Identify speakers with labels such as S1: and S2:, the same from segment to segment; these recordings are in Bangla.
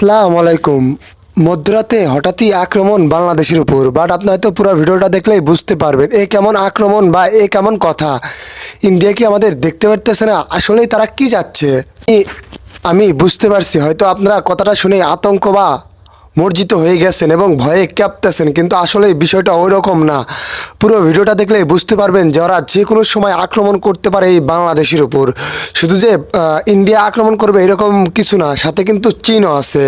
S1: আসসালামু আলাইকুম। মধ্যরাতে হঠাৎই আক্রমণ বাংলাদেশের উপর বাট আপনি হয়তো পুরো ভিডিওটা দেখলেই বুঝতে পারবেন এ কেমন আক্রমণ বা এ কেমন কথা। ইন্ডিয়া কি আমাদের দেখতে পারতেছে না? আসলেই তারা কি যাচ্ছে? আমি বুঝতে পারছি, হয়তো আপনারা কথাটা শুনে আতঙ্ক বা মর্জিত হয়ে গেছেন এবং ভয়ে কাঁপতেছেন কিন্তু আসলে বিষয়টা ওই রকম না। পুরো ভিডিওটা দেখলে বুঝতে পারবেন যারা যে কোনো সময় আক্রমণ করতে পারে এই বাংলাদেশের উপর। শুধু যে ইন্ডিয়া আক্রমণ করবে এরকম কিছু না, সাথে কিন্তু চীনও আছে।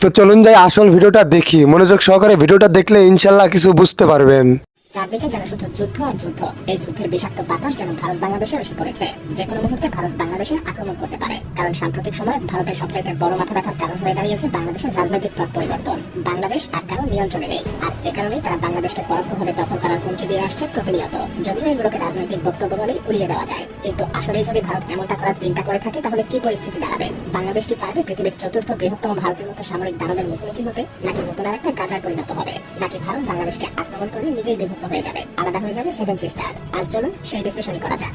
S1: তো চলুন যাই আসল ভিডিওটা দেখি। মনোযোগ সহকারে ভিডিওটা দেখলে ইনশাল্লাহ কিছু বুঝতে পারবেন।
S2: চারদিকে যেন শুধু যুদ্ধ আর যুদ্ধ। এই যুদ্ধের বিষাক্ত বাতাস যেন ভারত বাংলাদেশে এসে পড়েছে। যে কোনো মুহূর্তে ভারত বাংলাদেশে আক্রমণ করতে পারে। কারণ সাম্প্রতিক সময়ে ভারতের সবচাইতে বড় মাথা ব্যথার কারণ হয়ে দাঁড়িয়েছে বাংলাদেশের রাজনৈতিক পট পরিবর্তন। বাংলাদেশ আর কারও নিয়ন্ত্রণে নেই। আর এ কারণেই তারা বাংলাদেশকে পরোক্ষভাবে দখল করার হুমকি দিয়ে আসছে প্রতিনিয়ত। যদিও এগুলোকে রাজনৈতিক বক্তব্য বলেই উড়িয়ে দেওয়া যায়। কিন্তু আসলেই যদি ভারত এমনটা করার চিন্তা করে থাকে, তাহলে কি পরিস্থিতি দাঁড়াবে? বাংলাদেশ কি পারবে পৃথিবীর চতুর্থ বৃহত্তম ভারতের মতো সামরিক দানবের মুখোমুখি হতে? নাকি নতুন একটা গাজায় পরিণত হবে? নাকি ভারত বাংলাদেশকে আক্রমণ করে নিজেই বিভক্ত হয়ে যাবে। আলাদা হয়ে যাবে সেভেন সিস্টার আজ চলুন সেই বিশ্লেষণই করা যাক।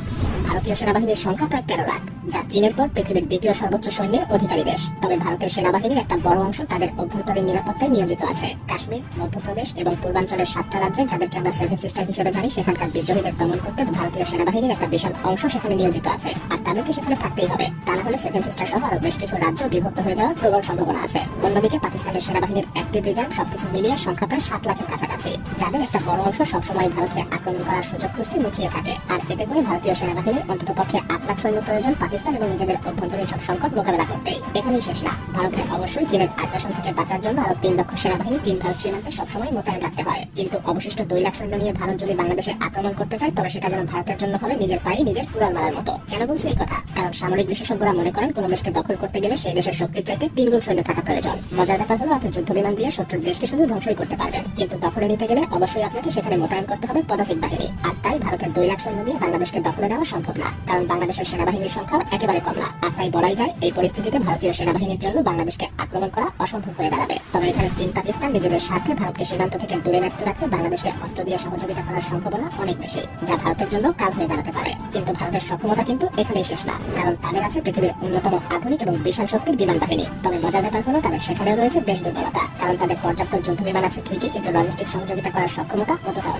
S2: ভারতীয় সেনাবাহিনীর সংখ্যা প্রায় তেরো লাখ, যা চীনের পর পৃথিবীর দ্বিতীয় সর্বোচ্চ সৈন্যের অধিকারী দেশ। তবে ভারতের সেনাবাহিনীর একটা বড় অংশ তাদের অভ্যন্তরীণ নিরাপত্তায় নিয়োজিত আছে। কাশ্মীর, মধ্যপ্রদেশ এবং পূর্বাঞ্চলের সাতটা রাজ্যে যাদেরকে আমরা সেভেন সিস্টার হিসেবে জানি, সেখানকার বিদ্রোহীদের দমন করতে ভারতীয় সেনাবাহিনীর একটা বিশাল অংশ সেখানে নিয়োজিত আছে। আর তাদেরকে সেখানে থাকতেই হবে। তা না হলে সেভেন সিস্টার সহ আরও বেশ কিছু রাজ্য বিভক্ত হয়ে যাওয়ার প্রবল সম্ভাবনা আছে। অন্যদিকে পাকিস্তানের সেনাবাহিনীর অ্যাক্টিভ রিজার্ভ সবকিছু মিলিয়ে সংখ্যা প্রায় সাত লাখের কাছাকাছি, যাদের একটা বড় অংশ সবসময় ভারতকে আক্রমণ করার সুযোগ খুঁজতে মুখিয়ে থাকে। আর এতে করে ভারতীয় সেনাবাহিনীর অন্তত পক্ষে লাখ সৈন্য প্রয়োজন পাকিস্তান এবং নিজেদের অভ্যন্তরীণ সব সংকট মোকাবেলা করতে। এখানেই শেষ না। ভারতকে অবশ্যই চীনের আগ্রাসন থেকে বাঁচার জন্য আরও তিন লক্ষ সেনাবাহিনী চীন, ভারত, সীমান্তে সবসময় মোতায়েন রাখতে হয়। কিন্তু অবশিষ্ট দুই লাখ সৈন্য নিয়ে ভারত যদি বাংলাদেশে আক্রমণ করতে চায়, তবে সেটা যেন ভারতের জন্য হবে নিজের পায়ে নিজের কুড়াল মারার মতো। কেন বলছি এই কথা? কারণ সামরিক বিশেষজ্ঞরা মনে করেন, কোনো দেশকে দখল করতে গেলে সেই দেশের শক্তির চাইতে তিনগুণ সৈন্য থাকা প্রয়োজন। মজার ব্যাপার হলো, আপনি যুদ্ধ বিমান দিয়ে শত্রুর দেশকে শুধু ধ্বংসই করতে পারবেন। কিন্তু দখলে নিতে গেলে অবশ্যই আপনাকে সেখানে মোতায়েন করতে হবে পদাতিক বাহিনী। আর তাই ভারতের দুই লাখ সৈন্য দিয়ে বাংলাদেশকে দখলে নেওয়া সম্ভব না, কারণ বাংলাদেশের সেনাবাহিনীর সংখ্যা একেবারে কম না। আর তাই বলাই যায়, এই পরিস্থিতিতে ভারতীয় সেনাবাহিনীর জন্য বাংলাদেশকে আক্রমণ করা অসম্ভব হয়ে দাঁড়াবে। তবে এখানে চীন, পাকিস্তান নিজেদের স্বার্থে ভারতকে সীমান্ত থেকে দূরে ব্যস্ত রাখতে বাংলাদেশকে অস্ত্র দিয়ে সহযোগিতা করার সম্ভাবনা অনেক বেশি, যা ভারতের জন্য কাল হয়ে দাঁড়াতে পারে। কিন্তু ভারতের সক্ষমতা কিন্তু এখানেই শেষ না, কারণ তাদের আছে পৃথিবীর অন্যতম আধুনিক এবং বিশাল শক্তির বিমান বাহিনী। তবে মজার ব্যাপার হলো তাদের সেখানেও রয়েছে বেশ দুর্বলতা, কারণ তাদের পর্যাপ্ত যুদ্ধ বিমান আছে ঠিকই, কিন্তু লজিস্টিক সহযোগিতা করার সক্ষমতা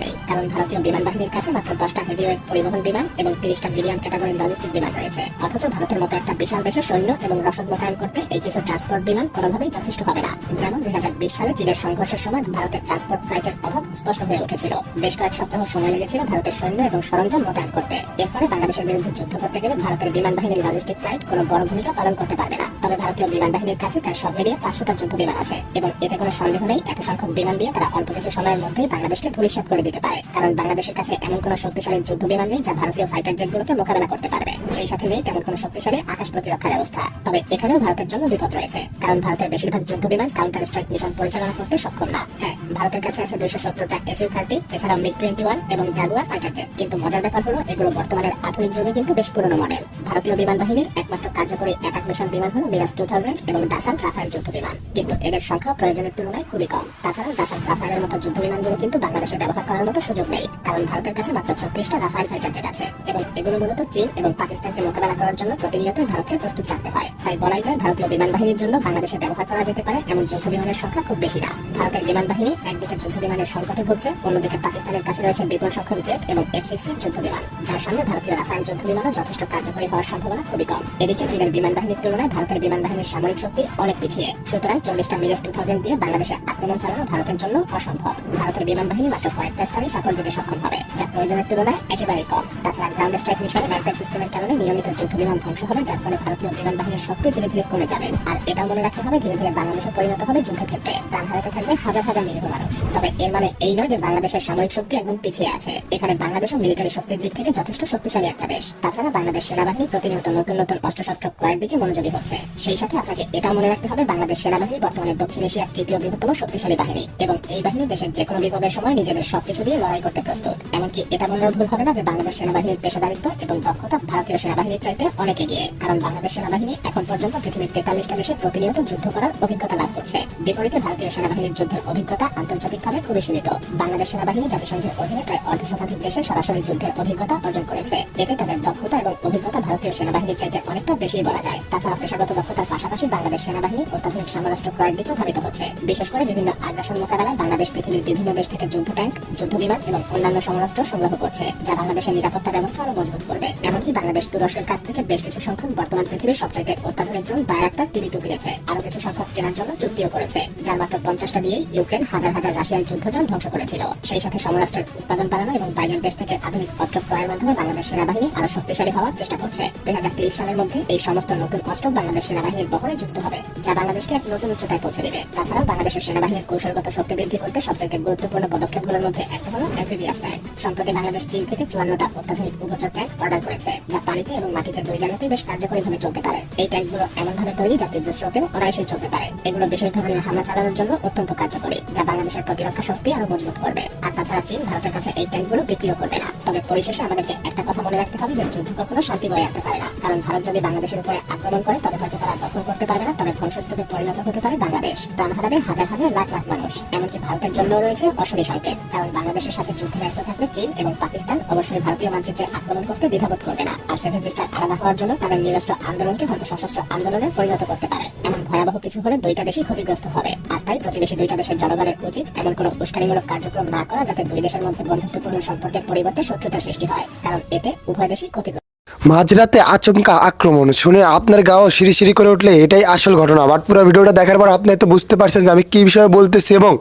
S2: নেই কারণ ভারতীয় বিমান বাহিনীর কাছে মাত্র দশটা হেভিওয়েট পরিবহন বিমান এবং তিরিশটা মিডিয়াম ক্যাটাগরির লজিস্টিক বিমান রয়েছে। অথচ ভারতের মতো একটা বিশাল দেশের সৈন্য এবং রসদ মোতায়েন করতে এই কিছু ট্রান্সপোর্ট বিমান কোনোভাবেই যথেষ্ট হবে না। যেমন দুই হাজার বিশ সালে চীনের সংঘর্ষের সময় ভারতের ট্রান্সপোর্ট ফ্লাইটের অভাব স্পষ্ট হয়ে উঠেছিল। বেশ কয়েক সপ্তাহ সময় লেগেছিল ভারতের সৈন্য এবং সরঞ্জাম মোতায়েন করতে। এর ফলে বাংলাদেশের বিরুদ্ধে যুদ্ধ করতে গেলে ভারতের বিমান বাহিনীর লজিস্টিক ফ্লাইট কোনো বড় ভূমিকা পালন করতে পারবে না। তবে ভারতীয় বিমান বাহিনীর কাছে প্রায় সব মিলিয়ে পাঁচশোটা যুদ্ধ বিমান আছে এবং এতে কোনো সন্দেহ নেই, এত সংখ্যক বিমান দিয়ে তারা অল্প কিছু সময়ের মধ্যেই বাংলাদেশকে ধূলিসাৎ করে দিতে পারে। কারণ বাংলাদেশের কাছে এমন কোনো শক্তিশালী যুদ্ধ বিমান নেই যা ভারতীয় ফাইটার জেটগুলোকে মোকাবেলা করতে পারবে। সেই সাথে নেই তেমন কোনো শক্তিশালী আকাশ প্রতিরক্ষা ব্যবস্থা। তবে এখানেও ভারতের জন্য বিপদ রয়েছে। কারণ ভারতের বেশিরভাগ যুদ্ধ বিমান কাউন্টার স্ট্রাইক মিশন পরিচালনা করতে সক্ষম না। হ্যাঁ ভারতের কাছে আছে দুইশো সত্তরটা এসইউ থার্টি এছাড়া মিগ টোয়েন্টি ওয়ান এবং জাগুয়ার ফাইটার জেট। কিন্তু মজার ব্যাপার হলো, এগুলো বর্তমানের আধুনিক যুগে কিন্তু বেশ পুরনো মডেল। ভারতীয় বিমান বাহিনীর একমাত্র কার্যকরী অ্যাটাক মিশন বিমান হলো মিরাজ টু থাউজেন্ড এবং ডাসান রাফায়েল যুদ্ধ বিমান। কিন্তু এদের সংখ্যা প্রয়োজনের তুলনায় খুবই কম। তাছাড়া ডাসান রাফায়েলের মতো যুদ্ধ বিমানগুলো কিন্তু বাংলাদেশে ব্যবহার করার মতো সুযোগ নেই। কারণ ভারতের কাছে মাত্র ছত্রিশটা রাফায়েল ফাইটার জেট আছে এবং এগুলো মূলত চীন এবং পাকিস্তানকে মোকাবেলা করার জন্য প্রতিনিয়ত ভারতকে প্রস্তুত রাখতে হয়। তাই বলাই যায়, ভারতীয় বিমান বাহিনীর জন্য বাংলাদেশে ব্যবহার করা যেতে পারে এমন যুদ্ধ বিমানের সংখ্যা খুব বেশি না। ভারতের বিমান বাহিনী একদিকে যুদ্ধ বিমানের সংকটে ভুগছে অন্যদিকে পাকিস্তানের কাছে রয়েছে বিপুল সংখ্যক জেট এবং এফ সিক্সটি যুদ্ধ বিমান, যার সামনে ভারতীয় রাফায়েল যুদ্ধ বিমানও যথেষ্ট কার্যকরী হওয়ার সম্ভাবনা খুবই কম। এদিকে চীনের বিমান বাহিনীর তুলনায় ভারতের বিমান বাহিনীর সামরিক শক্তি অনেক পিছিয়ে। সুতরাং চল্লিশটা মিরাজ টু থাউজেন্ড দিয়ে বাংলাদেশে আক্রমণ চালানো ভারতের জন্য অসম্ভব। ভারতের বিমান বাহিনী মাত্র কয়েকটা স্থানে সাপোর্ট দিতে সক্ষম হবে যা প্রয়োজনের তুলনায় একেবারেই কম। তাছাড়া গ্রাউন্ড স্ট্রাইক মিশনে ম্যানপ্যাক সিস্টেমের কারণে নিয়মিত যুদ্ধ বিমান ধ্বংস হবে, যার ফলে ভারতীয় বিমান বাহিনীর শক্তি ধীরে ধীরে কমে যাবে। আর এটা মনে রাখতে হবে, ধীরে ধীরে বাংলাদেশে পরিণত হবে যুদ্ধক্ষেত্রে। প্রাণ হারাতে থাকবে হাজার হাজার নিরীহ মানুষ তবে এর মানে এই নয় যে বাংলাদেশের সামরিক শক্তি একদম পিছিয়ে আছে। এখানে বাংলাদেশও মিলিটারি শক্তির দিক থেকে যথেষ্ট শক্তিশালী একটা দেশ। তাছাড়া বাংলাদেশ সেনাবাহিনী প্রতিনিয়ত নতুন নতুন অস্ত্রশস্ত্র ক্রয়ের দিকে মনোযোগী হচ্ছে। সেই সাথে আপনাকে এটাও মনে রাখতে হবে, বাংলাদেশ সেনাবাহিনী বর্তমানে দক্ষিণ এশিয়ার তৃতীয় বৃহত্তম শক্তিশালী বাহিনী এবং এই বাহিনী দেশের যে কোনো বিপদের সময় নিজেদের সবকিছু দিয়ে লড়াই করতে প্রস্তুত। এমনকি এটা বললেও ভুল হবে না যে বাংলাদেশ সেনাবাহিনীর পেশাদারিত্ব এবং দক্ষতা ভারতীয় সেনাবাহিনীর চাইতে অনেক এগিয়ে, কারণ বাংলাদেশ সেনাবাহিনী এখন পর্যন্ত পৃথিবীর তেতাল্লিশটা দেশে প্রতিনিয়ত যুদ্ধ করার অভিজ্ঞতা লাভ করছে। বিপরীতে ভারতীয় সেনাবাহিনীর যুদ্ধের অভিজ্ঞতা আন্তর্জাতিকভাবে সীমিত। বাংলাদেশ সেনাবাহিনী জাতিসংঘের অধীনে প্রায় অর্ধ শতাধিক দেশে সরাসরি যুদ্ধের অভিজ্ঞতা অর্জন করেছে। এতে তাদের দক্ষতা এবং অভিজ্ঞতা ভারতীয় সেনাবাহিনীর চাইতে অনেকটা বেশি বলা যায়। তাছাড়া পেশাগত দক্ষতার পাশাপাশি বাংলাদেশ সেনাবাহিনী অত্যাধুনিক সমরাষ্ট্র ক্রয়ের দিকেও ধাবিত হচ্ছে। বিশেষ করে বিভিন্ন আগ্রাসন মোকাবেলায় বাংলাদেশ পৃথিবীর বিভিন্ন দেশ থেকে যুদ্ধ ট্যাঙ্ক, যুদ্ধ বিমান এবং অন্যান্য সমরাষ্ট্র সংগ্রহ করছে, যা বাংলাদেশের নিরাপত্তা ব্যবস্থা আরও মজবুত করবে। এমনকি বাংলাদেশ তুরস্কের কাছ থেকে বেশ কিছু সংখ্যক বর্তমান পৃথিবীর সবচাইতে অত্যাধুনিক ড্রোন বায়াক্তার টিভি টু কিনেছে আরও কিছু সংখ্যক কেনার জন্য চুক্তিও করেছে, যার মাত্র পঞ্চাশটা দিয়েই ইউক্রেন হাজার হাজার রাশিয়ান যুদ্ধযান ধ্বংস করেছিল। সেই সাথে সমরাষ্ট্রের উৎপাদন বাড়ানো এবং বাইরের দেশ থেকে আধুনিক অস্ত্র ক্রয়ের মাধ্যমে বাংলাদেশ সেনাবাহিনী আরও শক্তিশালী হওয়ার চেষ্টা করছে। দুই হাজার তেইশ সালের মধ্যে এই সমস্ত নতুন অস্ত্র বাংলাদেশ সেনাবাহিনীর বহরে যুক্ত হবে, যা বাংলাদেশকে এক নতুন উচ্চতায় পৌঁছে দেবে। তাছাড়াও বাংলাদেশের সেনাবাহিনীর কৌশলগত শক্তি বৃদ্ধি করতে সবচেয়ে গুরুত্বপূর্ণ পদক্ষেপগুলোর মধ্যে একটা হলো অ্যাম্ফিবিয়াস ট্যাঙ্ক সম্প্রতি বাংলাদেশ চীন থেকে চুয়ান্নটা অত্যাধুনিক উপচর ট্যাঙ্ক অর্ডার করেছে, যা পানিতে এবং মাটিতে দুই জায়গাতেই বেশ কার্যকরীভাবে চলতে পারে। এই ট্যাঙ্কগুলো এমনভাবে তৈরি যা তীব্র স্রোতেও অনায়াসেই চলতে পারে। এগুলো বিশেষ ধরনের হামলা চালানোর জন্য অত্যন্ত কার্যকরী, যা বাংলাদেশের প্রতিরক্ষা শক্তি আরও মজবুত করবে। আর তাছাড়া চীন ভারতের কাছে এই ট্যাঙ্কগুলো বিক্রিও করবে না। তবে পরিশেষে আমাদেরকে একটা কথা মনে রাখতে হবে যে, যুদ্ধ কখনো শান্তি বয়ে আনতে পারে না। কারণ ভারত যদি বাংলাদেশের উপরে আক্রমণ করে, তবে হয়তো তারা দখল করতে পারবে না, তবে ধ্বংসস্তূপে পরিণত হতে পারে বাংলাদেশ। প্রাণ হারাবে হাজার হাজার লাখ লাখ মানুষ। এমনকি ভারতের জন্য রয়েছে অশনি সংকেত। কারণ বাংলাদেশের সাথে যুদ্ধে ব্যস্ত থাকলে চীন এবং পাকিস্তান অবশ্যই ভারতীয় মানচিত্রে আক্রমণ করতে দ্বিধাবোধ করবে না। আর সেভেন সিস্টার আলাদা হওয়ার জন্য তাদের নিরস্ত্র আন্দোলনকে হয়তো সশস্ত্র আন্দোলনে পরিণত করতে পারে। এমন ভয়াবহ কিছু হলে দুইটা দেশই ক্ষতিগ্রস্ত হবে। আর তাই প্রতিবেশী দুইটা দেশের জনগণের উচিত এমন কোনো উস্কানিমূলক কার্যক্রম না করা যাতে দুই দেশের মধ্যে বন্ধুত্বপূর্ণ সম্পর্কের পরিবর্তে শত্রুতার সৃষ্টি হয়, কারণ এতে উভয় দেশই ক্ষতিগ্রস্ত।
S1: মাঝরাতে আচমকা আক্রমণ, শুনে আপনার গাও সিঁড়ি সিঁড়ি করে উঠলে এটাই আসল ঘটনা। বাট পুরো ভিডিওটা দেখার পর আপনি তো বুঝতে পারছেন যে আমি কী বিষয়ে বলতেছি এবং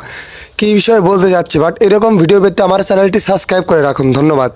S1: কী বিষয়ে বলতে যাচ্ছি। বাট এরকম ভিডিও পেতে আমার চ্যানেলটি সাবস্ক্রাইব করে রাখুন। ধন্যবাদ।